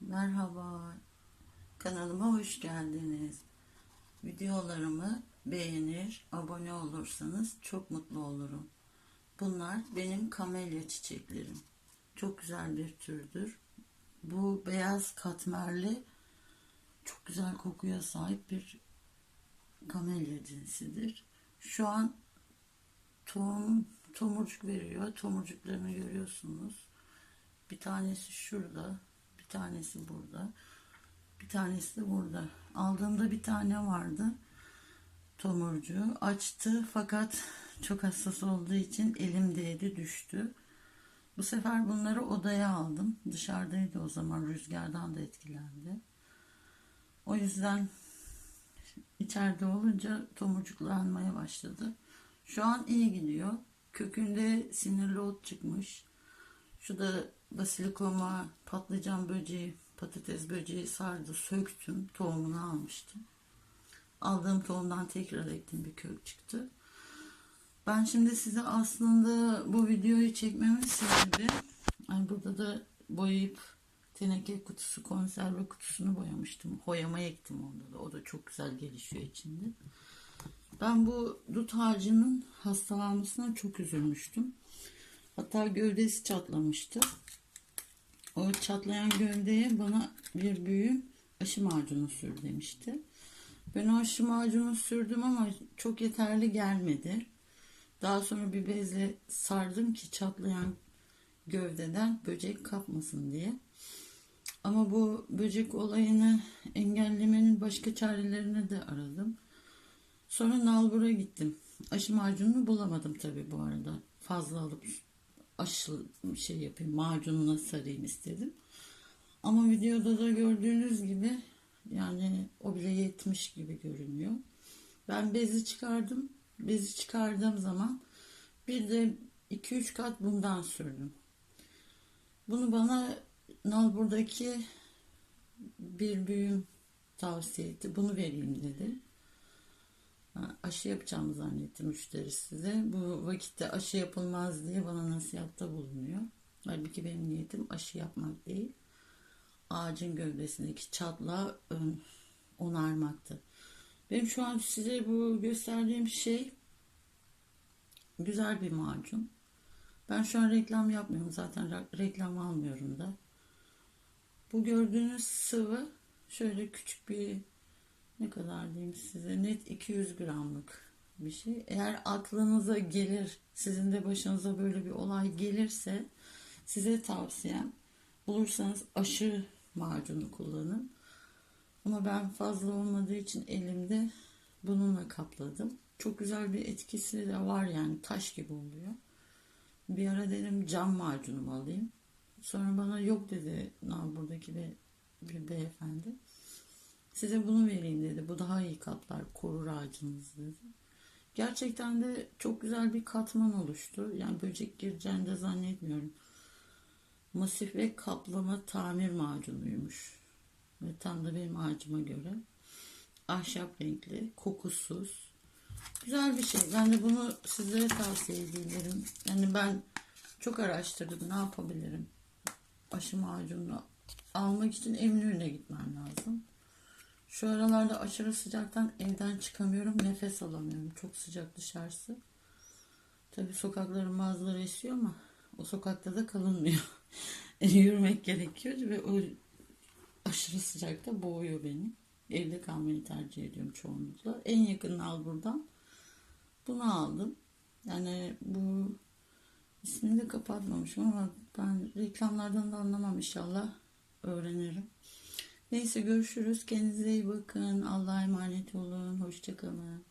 Merhaba, kanalıma hoş geldiniz. Videolarımı beğenir, abone olursanız çok mutlu olurum. Bunlar benim kamelya çiçeklerim. Çok güzel bir türdür. Bu beyaz katmerli, çok güzel kokuya sahip bir kamelya cinsidir. Şu an tohum, tomurcuk veriyor. Tomurcuklarını görüyorsunuz. Bir tanesi şurada, bir tanesi burada, bir tanesi de burada. Aldığımda bir tane vardı tomurcuğu. Açtı fakat çok hassas olduğu için elim değdi düştü. Bu sefer bunları odaya aldım. Dışarıdaydı o zaman rüzgardan da etkilendi. O yüzden içeride olunca tomurcuklanmaya başladı. Şu an iyi gidiyor. Kökünde sinirli ot çıkmış. Şu da basilikoma, patlıcan böceği, patates böceği sardı, söktüm, tohumunu almıştım. Aldığım tohumdan tekrar ektim bir kök çıktı. Ben şimdi size aslında bu videoyu çekmemin sebebi, yani burada da boyayıp teneke kutusu, konserve kutusunu boyamıştım. Hoyama ektim onda da. O da çok güzel gelişiyor içinde. Ben bu dut ağacının hastalanmasına çok üzülmüştüm. Hatta gövdesi çatlamıştı. O çatlayan gövdeye bana bir büyüğüm aşı macunu sür demişti. Ben o aşı macunu sürdüm ama çok yeterli gelmedi. Daha sonra bir bezle sardım ki çatlayan gövdeden böcek kapmasın diye. Ama bu böcek olayını engellemenin başka çarelerini de aradım. Sonra Nalbur'a gittim. Aşı macununu bulamadım tabii bu arada. Fazla alıp aşı şey yapayım, macununa sarayım istedim. Ama videoda da gördüğünüz gibi yani o bile yetmiş gibi görünüyor. Ben bezi çıkardım. Bezi çıkardığım zaman bir de 2-3 kat bundan sürdüm. Bunu bana Nalbur'daki bir büyüm tavsiye etti. Bunu vereyim dedi. Aşı yapacağımı zannetti müşteri size. Bu vakitte aşı yapılmaz diye bana nasihatta bulunuyor. Halbuki benim niyetim aşı yapmak değil. Ağacın gövdesindeki çatlağı ön, onarmaktı. Benim şu an size bu gösterdiğim şey güzel bir macun. Ben şu an reklam yapmıyorum. Zaten re- reklam almıyorum da. Bu gördüğünüz sıvı şöyle küçük bir ne kadar diyeyim size net 200 gramlık bir şey. Eğer aklınıza gelir, sizin de başınıza böyle bir olay gelirse size tavsiyem bulursanız aşı macunu kullanın. Ama ben fazla olmadığı için elimde bununla kapladım. Çok güzel bir etkisi de var yani taş gibi oluyor. Bir ara dedim cam macunumu alayım. Sonra bana yok dedi buradaki bir, bir beyefendi. Size bunu vereyim dedi. Bu daha iyi kaplar, korur ağacınız dedi. Gerçekten de çok güzel bir katman oluştu. Yani böcek gireceğini de zannetmiyorum. Masif ve kaplama tamir macunuymuş. Ve tam da benim ağacıma göre. Ahşap renkli, kokusuz. Güzel bir şey. Ben de bunu sizlere tavsiye ederim. Yani ben çok araştırdım. Ne yapabilirim? Aşı macununu almak için Eminönü'ne gitmem lazım. Şu aralarda aşırı sıcaktan evden çıkamıyorum. Nefes alamıyorum. Çok sıcak dışarısı. Tabii sokakların bazıları esiyor ama o sokakta da kalınmıyor. Yürümek gerekiyor ve o aşırı sıcakta boğuyor beni. Evde kalmayı tercih ediyorum çoğunlukla. En yakın al buradan. Bunu aldım. Yani bu ismini de kapatmamışım ama ben reklamlardan da anlamam inşallah. Öğrenirim. Neyse görüşürüz. Kendinize iyi bakın. Allah'a emanet olun. Hoşçakalın.